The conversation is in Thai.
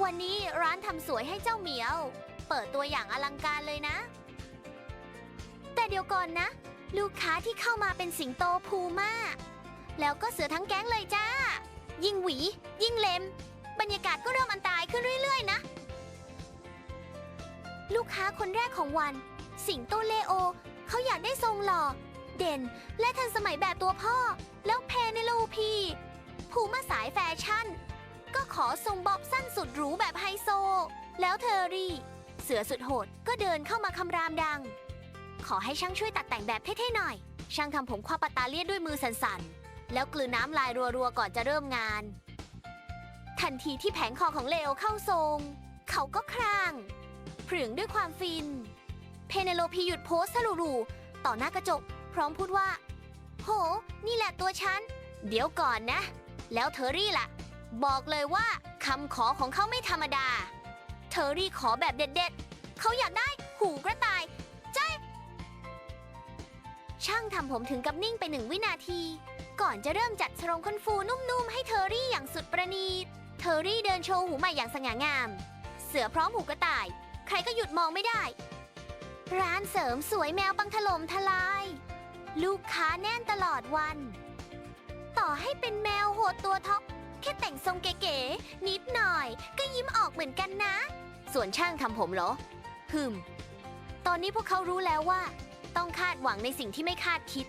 วันนี้ร้านทำสวยให้เจ้าเหมียว เปิดตัวอย่างอลังการเลยนะ แต่เดี๋ยวก่อนนะ ลูกค้าที่เข้ามาเป็นสิงโตพูม่าแล้วก็เสือทั้งแก๊งเลยจ้า ยิ่งหวี ยิ่งเล็ม บรรยากาศก็เริ่มอันตรายขึ้นเรื่อย ๆ นะ ลูกค้าคนแรกของวัน สิงโตเลโอ เขาอยากได้ทรงหล่อ เด่น และทันสมัยแบบตัวพ่อ แล้วเพเนโลพีภูมาสายแฟชั่น ก็ขอทรงบ๊อบสั้นสุดหรูแบบไฮโซ แล้วเทอรี่ เสือสุดโหดก็เดินเข้ามาคำรามดัง ขอให้ช่างช่วยตัดแต่งแบบเท่ๆหน่อย ช่างทำผมคว้าปาตาเลียนด้วยมือสั่นๆ แล้วกลืนน้ำลายรัวๆ ก่อนจะเริ่มงาน ทันทีที่แผงคอของเลโอเข้าทรง เขาก็ครางพรึงด้วยความฟิน เพเนโลพีหยุดโพสต์สลุๆต่อหน้ากระจก พร้อมพูดว่า โห นี่แหละตัวฉัน เดี๋ยวก่อนนะ แล้วเทอรี่ล่ะ บอกเลยว่าคำขอของเขาไม่ธรรมดา เทอรี่ขอแบบเด็ดๆ เขาอยากได้หูกระต่ายใจช่างทำผมถึงกับนิ่งไปหนึ่งวินาที ก่อนจะเริ่มจัดทรงคนฟูนุ่มๆ ให้เทอรี่อย่างสุดประณีต เทอรี่เดินโชว์หูใหม่อย่างสง่างาม เสือพร้อมหูกระต่าย ใครก็หยุดมองไม่ได้ ร้านเสริมสวยแมวปังถล่มทลาย ลูกค้าแน่นตลอดวัน ต่อให้เป็นแมวโหดตัวท็อป แค่แต่งทรงเก๋ๆนิดหน่อย ก็ยิ้มออกเหมือนกันนะ ส่วนช่างทำผมเหรอฮึมตอนนี้พวกเขารู้แล้วว่า ต้องคาดหวังในสิ่งที่ไม่คาดคิด